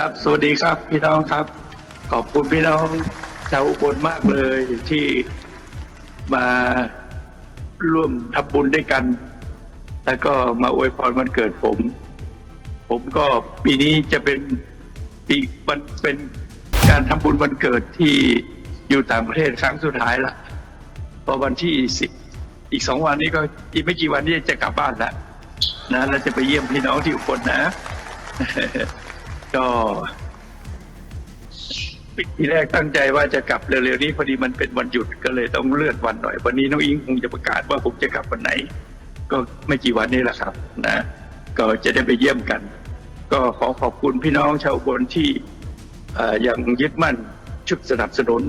ครับ สวัสดีครับพี่น้องครับ ขอบคุณพี่น้องชาวอุบลมากเลยที่มาร่วมทำบุญด้วยกัน แล้วก็มาอวยพรวันเกิดผม ผมก็ปีนี้จะเป็นปีมันเป็นการทำบุญวันเกิดที่อยู่ต่างประเทศครั้งสุดท้ายละพอวันที่สิบอีกสองวันนี้ก็อีกไม่กี่วันนี้จะกลับบ้านแล้วนะแล้วจะไปเยี่ยมพี่น้องที่อุบลนะ ก็ทีแรกตั้งใจว่าจะกลับเร็วๆนี้พอดีมันเป็นวันหยุดก็เลยต้องเลื่อนวันหน่อย วันนี้น้องอิงคงจะประกาศว่าผมจะกลับวันไหน ก็ไม่กี่วันนี้แหละครับ นะ ก็จะได้ไปเยี่ยมกัน ก็ขอขอบคุณพี่น้องชาวบนที่ยังยึดมั่นชุดสนับสนุน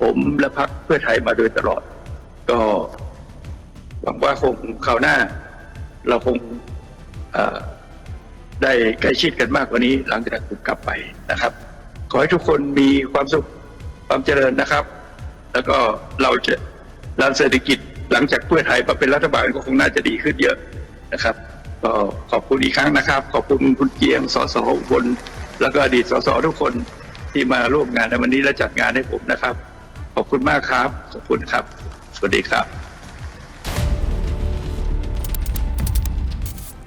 ผมและพรรคเพื่อไทยมาโดยตลอด ก็หวังว่าคงคราวหน้า เราคงอ ได้ใกล้ชิดกันมากกว่านี้ หลังจากผมกลับไปนะครับ ขอให้ทุกคนมีความสุขความเจริญนะครับ แล้วก็เราจะด้านเศรษฐกิจหลังจากเพื่อไทยมาเป็นรัฐบาลก็คงน่าจะดีขึ้นเยอะนะครับก็ขอบคุณอีกครั้งนะครับ ขอบคุณคุณเกียงสสอุบลแล้วก็อดีตสสทุกคนที่มาร่วมงานในวันนี้และจัดงานให้ผมนะครับ ขอบคุณมากครับ ขอบคุณครับ สวัสดีครับ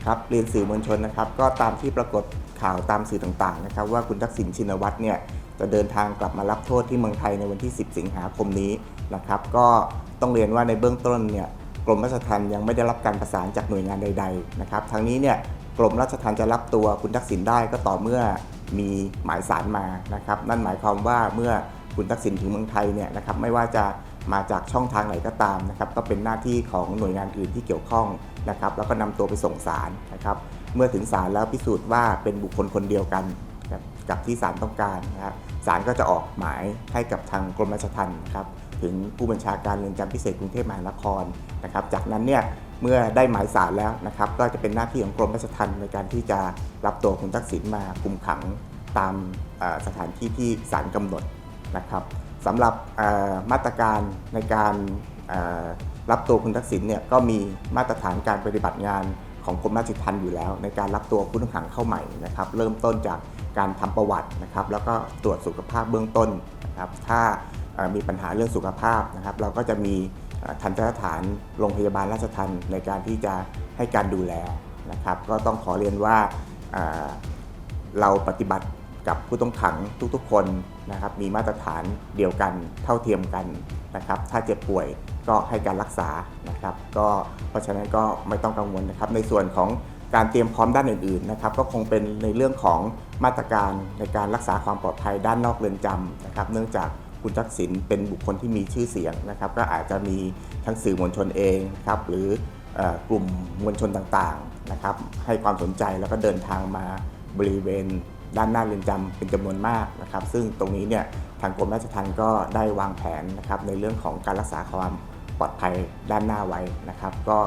ครับเรียนสื่อมวลชนนะครับก็ตามที่ปรากฏข่าวตามสื่อต่างๆนะครับว่าคุณทักษิณชินวัตรเนี่ยจะเดินทางกลับมารับโทษที่เมืองไทยในวันที่ 10 สิงหาคมนี้นะครับก็ต้องเรียนว่าในเบื้องต้นเนี่ยกรมราชทัณฑ์ยังไม่ได้รับการประสานจากหน่วยงานใดๆนะครับทางนี้เนี่ยกรมราชทัณฑ์จะรับตัวคุณทักษิณได้ก็ต่อเมื่อมีหมายสารมานะครับนั่นหมายความว่าเมื่อคุณทักษิณถึงเมืองไทยเนี่ยนะครับไม่ว่าจะ มาจากช่องทางไหนก็ตามนะครับก็เป็นหน้าที่ของหน่วยงานอื่นที่เกี่ยวข้องนะครับ แล้วก็นำตัวไปส่งศาลนะครับ เมื่อถึงศาลแล้วพิสูจน์ว่าเป็นบุคคลคนเดียวกันกับที่ศาลต้องการนะครับศาลก็จะออกหมายให้กับทางกรมราชทัณฑ์นครับถึงผู้บัญชาการเรือนจำพิเศษกรุงเทพมหานครนะครับ จากนั้นเนี่ยเมื่อได้หมายสารแล้วนะครับ ก็จะเป็นหน้าที่ของกรมราชทัณฑ์ในการที่จะรับตัวคุณทักษิณมาคุมขังตามสถานที่ที่ศาลกำหนดนะครับ สำหรับมาตรการในการรับตัวคุณทักษิณเนี่ยก็มีมาตรฐานการปฏิบัติงานของกรมราชทัณฑ์อยู่แล้ว ในการรับตัวผู้ต้องขังเข้าใหม่นะครับ เริ่มต้นจากการทำประวัตินะครับ แล้วก็ตรวจสุขภาพเบื้องต้นนะครับ ถ้ามีปัญหาเรื่องสุขภาพนะครับ เราก็จะมีทันตสถานโรงพยาบาลราชทันในการที่จะให้การดูแลนะครับ ก็ต้องขอเรียนว่าเราปฏิบัติ กับผู้ต้องขังทุกๆคนนะครับมีมาตรฐานเดียวกันเท่าเทียมกันนะครับถ้าเจ็บป่วยก็ให้การรักษานะครับก็เพราะฉะนั้นก็ไม่ต้องกังวลนะครับในส่วนของการเตรียมพร้อมด้านอื่นๆนะครับก็คงเป็นในเรื่องของมาตรการในการรักษาความปลอดภัยด้านนอกเรือนจำนะครับเนื่องจากคุณทักษิณเป็นบุคคลที่มีชื่อเสียงนะครับ ก็อาจจะมีทั้งสื่อมวลชนเองครับหรืออกลุ่มมวลชนต่างๆนะครับให้ความสนใจแล้วก็เดินทางมาบริเวณ ด้านหน้าเรือนจำเป็นจำนวนมากนะครับ ซึ่งตรงนี้เนี่ยทางกรมราชทัณฑ์ก็ได้วางแผนนะครับในเรื่องของการรักษาความปลอดภัยด้านหน้าไว้นะครับ ก็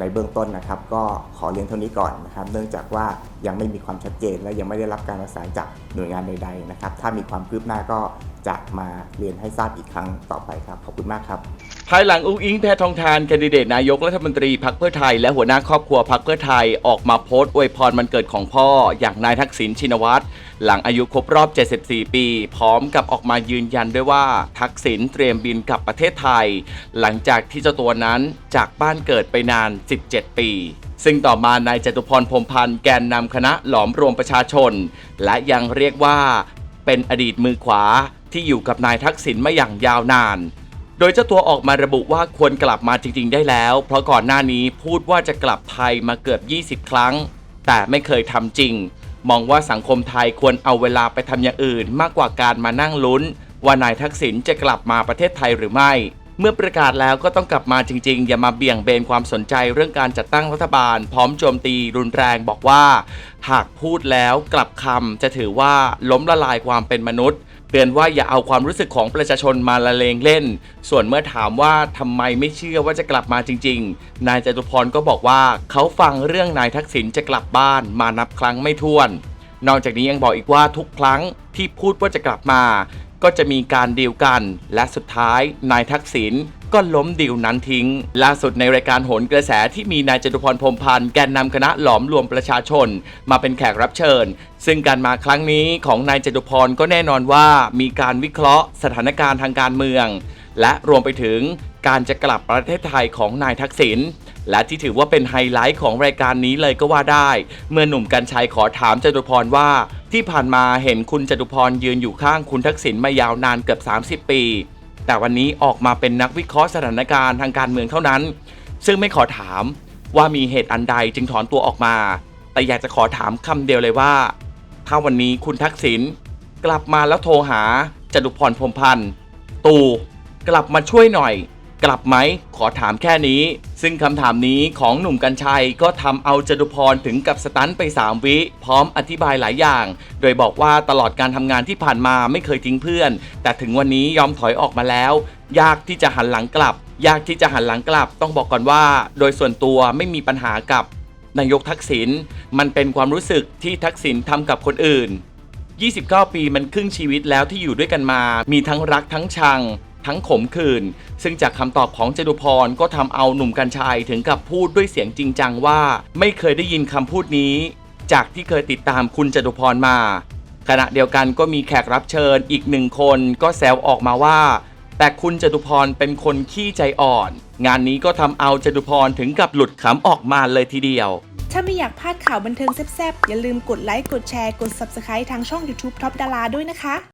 ในเบื้องต้นนะครับ ก็ขอเรียนเท่านี้ก่อนนะครับ เนื่องจากว่ายังไม่มีความชัดเจน และยังไม่ได้รับการประสานจากหน่วยงานใดๆนะครับ ถ้ามีความคืบหน้าก็จะมาเรียนให้ทราบอีกครั้งต่อไปครับ ขอบคุณมากครับภายหลังอุ้งอิงแพทองทานแคนดิเดตนายกรัฐมนตรีพักเพื่อไทย และหัวหน้าครอบครัวพักเพื่อไทยออกมาโพสต์อวยพรมันเกิดของพ่อ อย่างนายทักษิณชินวัตรหลังอายุครบรอบ 74 ปี พร้อมกับออกมายืนยันด้วยว่าทักษิณเตรียมบินกลับประเทศไทย หลังจากที่เจ้าตัวนั้นจากบ้านเกิดไปนาน 17 ปีซึ่งต่อมานายจตุพรพรมพันธ์แกนนำคณะหลอมรวมประชาชน และยังเรียกว่าเป็นอดีตมือขวาที่อยู่กับนายทักษิณมาอย่างยาวนาน โดยเจ้าตัวออกมาระบุว่าควรกลับมาจริง ๆ ได้แล้ว เพราะก่อนหน้านี้พูดว่าจะกลับไทยมาเกือบ 20 ครั้ง แต่ไม่เคยทำจริง มองว่าสังคมไทยควรเอาเวลาไปทำอย่างอื่น มากกว่าการมานั่งลุ้น ว่านายทักษิณจะกลับมาประเทศไทยหรือไม่ เมื่อประกาศแล้วก็ต้องกลับมาจริงๆ อย่ามาเบี่ยงเบนความสนใจเรื่องการจัดตั้งรัฐบาล พร้อมโจมตีรุนแรงบอกว่า หากพูดแล้วกลับคำจะถือว่าล้มละลายความเป็นมนุษย์เตือนว่าอย่าเอาความรู้สึกของประชาชนมาละเลงเล่น ส่วนเมื่อถามว่าทำไมไม่เชื่อว่าจะกลับมาจริง ๆ นายจตุพรก็บอกว่าเขาฟังเรื่องนายทักษิณจะกลับบ้านมานับครั้งไม่ถ้วน นอกจากนี้ยังบอกอีกว่าทุกครั้งที่พูดว่าจะกลับมา ก็จะมีการดีลกัน และสุดท้ายนายทักษิณก็ล้มดิวนั้นทิ้ง ล่าสุดในรายการโหนกระแสที่มีนายจตุพรพรมพันธ์แกนนำคณะหลอมรวมประชาชน มาเป็นแขกรับเชิญ ซึ่งการมาครั้งนี้ของนายจตุพรก็แน่นอนว่ามีการวิเคราะห์สถานการณ์ทางการเมือง และรวมไปถึงการจะกลับประเทศไทยของนายทักษิณ และที่ถือว่าเป็นไฮไลท์ของรายการนี้เลยก็ว่าได้ เมื่อหนุ่มกัญชัยขอถามจตุพรว่า ที่ผ่านมาเห็นคุณจตุพรยืนอยู่ข้างคุณทักษิณมายาวนานเกือบ 30 ปี แต่วันนี้ออกมาเป็นนักวิเคราะห์สถานการณ์ทางการเมืองเท่านั้น ซึ่งไม่ขอถามว่ามีเหตุอันใดจึงถอนตัวออกมา แต่อยากจะขอถามคำเดียวเลยว่า ถ้าวันนี้คุณทักษิณกลับมาแล้วโทรหาจตุพรพรมพันธ์ตู่กลับมาช่วยหน่อย กลับไหมขอถามแค่นี้ ซึ่งคำถามนี้ของหนุ่มกัญชัยก็ทำเอาจตุพรถึงกับสตันไป 3 วิ พร้อมอธิบายหลายอย่าง โดยบอกว่าตลอดการทำงานที่ผ่านมาไม่เคยทิ้งเพื่อน แต่ถึงวันนี้ยอมถอยออกมาแล้ว ยากที่จะหันหลังกลับ ยากที่จะหันหลังกลับ ต้องบอกก่อนว่า โดยส่วนตัวไม่มีปัญหากับนายกทักษิณมันเป็นความรู้สึกที่ทักษิณทำกับคนอื่น 29 ปีมันครึ่งชีวิตแล้วที่อยู่ด้วยกันมา มีทั้งรักทั้งชัง ทั้งขมขื่นซึ่งจากคำตอบของจตุพรก็ทำเอาหนุ่มกัญชัยถึงกับพูดด้วยเสียงจริงจังว่า ไม่เคยได้ยินคำพูดนี้ จากที่เคยติดตามคุณจตุพรมา ขณะเดียวกันก็มีแขกรับเชิญอีกหนึ่งคนก็แซวออกมาว่า แต่คุณจตุพรเป็นคนขี้ใจอ่อน งานนี้ก็ทำเอาจตุพรถึงกับหลุดขำออกมาเลยทีเดียวถ้าไม่อยากพลาดข่าวบันเทิงแซ่บๆ อย่าลืมกดไลค์ กดแชร์ กด Subscribe ทางช่อง YouTube Top ดาราด้วยนะคะ